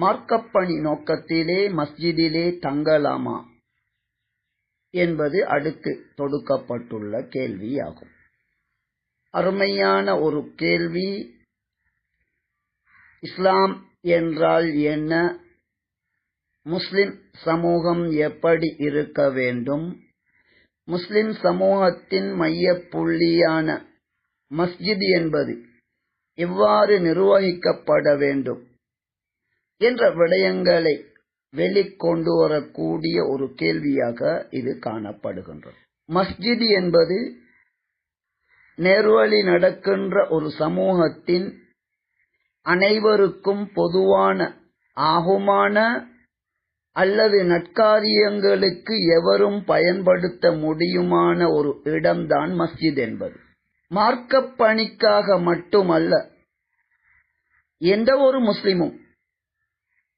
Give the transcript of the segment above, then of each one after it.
மார்க்கப்பணி நோக்கத்திலே மஸ்ஜிதிலே தங்கலாமா? என்பது அடுத்து தொடுக்கப்பட்டுள்ள கேள்வியாகும். அருமையான ஒரு கேள்வி. இஸ்லாம் என்றால் என்ன? முஸ்லிம் சமூகம் எப்படி இருக்க வேண்டும்? முஸ்லிம் சமூகத்தின் மையப்புள்ளியான மஸ்ஜித் என்பது எவ்வாறு நிர்வகிக்கப்பட வேண்டும்? என்ற விடயங்களை வெளிக்கொண்டு வரக்கூடிய ஒரு கேள்வியாக இது காணப்படுகின்றது. மஸ்ஜித் என்பது நேர்வழி நடக்கின்ற ஒரு சமூகத்தின் அனைவருக்கும் பொதுவான ஆகுமான அல்லது நற்காரியங்களுக்கு எவரும் பயன்படுத்த முடியுமான ஒரு இடம்தான் மஸ்ஜித் என்பது. மார்க்கப் பணிக்காக மட்டுமல்ல எந்த ஒரு முஸ்லிமும்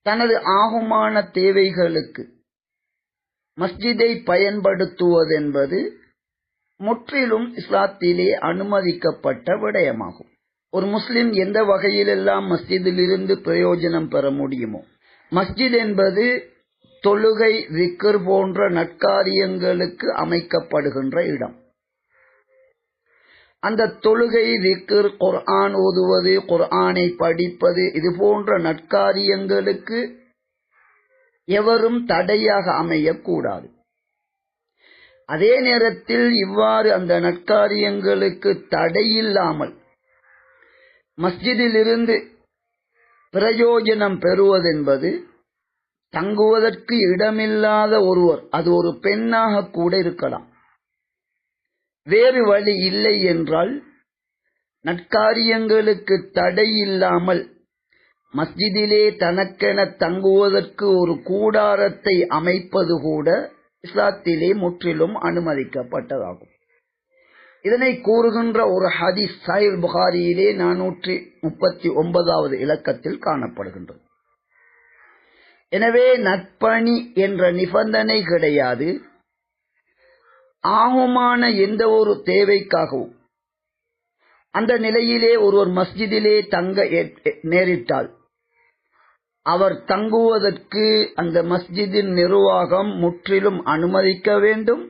தனது ஆகுமான தேவைகளுக்கு மஸ்ஜிதை பயன்படுத்துவதென்பது முற்றிலும் இஸ்லாத்திலே அனுமதிக்கப்பட்ட விடயமாகும். ஒரு முஸ்லிம் எந்த வகையிலெல்லாம் மஸ்ஜிதிலிருந்து பிரயோஜனம் பெற முடியுமோ மஸ்ஜித் என்பது தொழுகை விக்கர் போன்ற நற்காரியங்களுக்கு அமைக்கப்படுகின்ற இடம். அந்த தொழுகை விக்கர் குர்ஆன் ஓதுவது குர்ஆனை படிப்பது இது போன்ற நற்காரியங்களுக்கு எவரும் தடையாக அமையக்கூடாது. அதே நேரத்தில் இவ்வாறு அந்த நற்காரியங்களுக்கு தடையில்லாமல் மஸ்ஜிதிலிருந்து பிரயோஜனம் பெறுவதென்பது தங்குவதற்கு இடமில்லாத ஒருவர் அது ஒரு பெண்ணாக கூட இருக்கலாம். வேறு வழி இல்லை என்றால் நற்காரியங்களுக்கு தடை இல்லாமல் மஸ்ஜிதிலே தனக்கென தங்குவதற்கு ஒரு கூடாரத்தை அமைப்பது கூட இஸ்லாத்திலே முற்றிலும் அனுமதிக்கப்பட்டதாகும். இதனை கூறுகின்ற ஒரு ஹதீஸ் சாயில் புகாரியிலே நானூற்றி முப்பத்தி ஒன்பதாவது இலக்கத்தில் காணப்படுகின்றது. எனவே நற்பணி என்ற நிபந்தனை கிடையாது. ஆகமான எந்த ஒரு தேவைக்காகவும். அந்த நிலையிலே ஒருவர் மஸ்ஜிதிலே தங்க நேரிட்டால் அவர் தங்குவதற்கு அந்த மஸ்ஜிதின் நிர்வாகம் முற்றிலும் அனுமதிக்க வேண்டும்.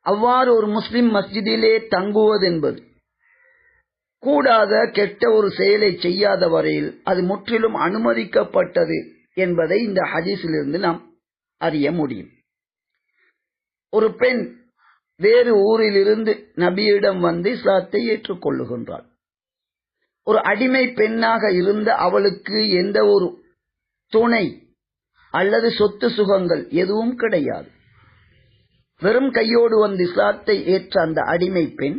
அவ்வாறு ஒரு முஸ்லிம் மஸ்ஜிதிலே தங்குவதென்பது கூடாத கெட்ட ஒரு செயலை செய்யாத வரையில் அது முற்றிலும் அனுமதிக்கப்பட்டது என்பதை இந்த ஹதீஸிலிருந்து நாம் அறிய முடியும். ஒரு பெண் வேறு ஊரிலிருந்து நபியிடம் வந்து இஸ்லாத்தை ஏற்றுக்கொள்ளுகின்றாள். ஒரு அடிமை பெண்ணாக இருந்த அவளுக்கு எந்த ஒரு துணை அல்லது சொத்து சுகங்கள் எதுவும் கிடையாது. வெறும் கையோடு வந்து இஸ்லாத்தை ஏற்ற அந்த அடிமை பெண்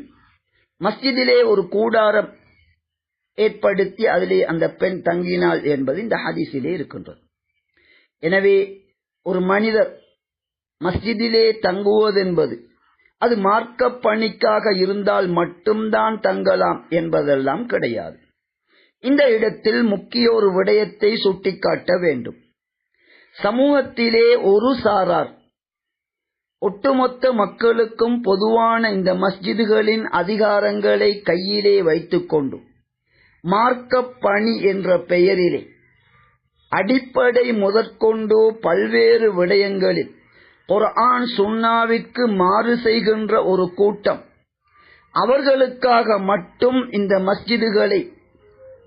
மஸ்ஜிதிலே ஒரு கூடாரம் ஏற்படுத்தி அதிலே அந்த பெண் தங்கினாள் என்பது இந்த ஹதீஸிலே இருக்கின்றது. எனவே ஒரு மனிதர் மஸ்ஜிதிலே தங்குவதென்பது அது மார்க்க பணிக்காக இருந்தால் மட்டும்தான் தங்கலாம் என்பதெல்லாம் கிடையாது. இந்த இடத்தில் முக்கிய ஒரு விடயத்தை சுட்டிக்காட்ட வேண்டும். சமூகத்திலே ஒரு சாரார் ஒட்டுமொத்த மக்களுக்கும் பொதுவான இந்த மஸ்ஜிதுகளின் அதிகாரங்களை கையிலே வைத்துக்கொண்டு மார்க்க பணி என்ற பெயரிலே அடிப்படை முதற்கொண்டு பல்வேறு விடயங்களில் குர்ஆன் சுன்னாவிற்கு மாறு செய்கின்ற ஒரு கூட்டம். அவர்களுக்காக மட்டும் இந்த மஸ்ஜிதுகளை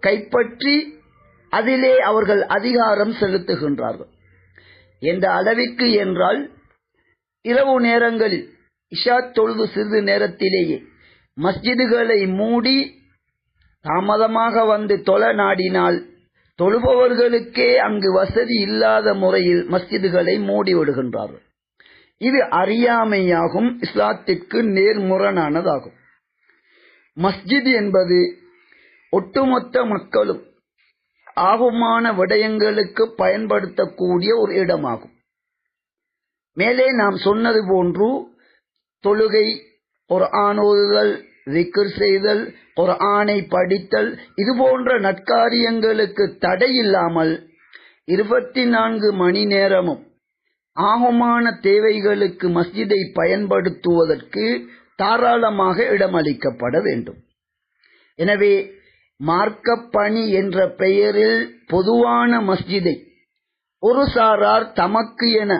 கைப்பற்றி அதிலே அவர்கள் அதிகாரம் செலுத்துகின்றார்கள். எந்த அளவிற்கு என்றால் இரவு நேரங்களில் இஷா தொழுது சிறிது நேரத்திலேயே மஸ்ஜிதுகளை மூடி தாமதமாக வந்து தொலை நாடினால் தொழுபவர்களுக்கே அங்கு வசதி இல்லாத முறையில் மஸ்ஜிதுகளை மூடிவிடுகின்றார்கள் இது அறியாமையாகும் இஸ்லாத்திற்கு நேர்முரணானதாகும். மஸ்ஜித் என்பது ஒட்டுமொத்த மக்களும் ஆபமான விடயங்களுக்கு பயன்படுத்தக்கூடிய ஒரு இடமாகும். மேலே நாம் சொன்னது போன்று தொழுகை ஒரு ஆணோதுதல் விக்கர் செய்தல் ஒரு ஆணை படித்தல் இது போன்ற நற்காரியங்களுக்கு தடை இல்லாமல் இருபத்தி நான்கு மணி நேரமும் ஆகமான தேவைகளுக்கு மஸ்ஜிதை பயன்படுத்துவதற்கு தாராளமாக இடமளிக்கப்பட வேண்டும். எனவே மார்க்கப்பணி என்ற பெயரில் பொதுவான மஸ்ஜிதை ஒரு சாரார் தமக்கு என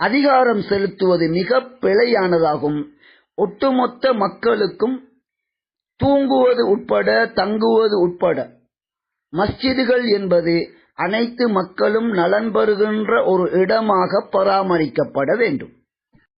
அதிகாரம் செலுத்துவது மிக பிழையானதாகும். ஒட்டுமொத்த மக்களுக்கும் தூங்குவது உட்பட தங்குவது உட்பட மஸ்ஜிதுகள் என்பது அனைத்து மக்களும் நலன் பெறுகின்ற ஒரு இடமாக பராமரிக்கப்பட வேண்டும்.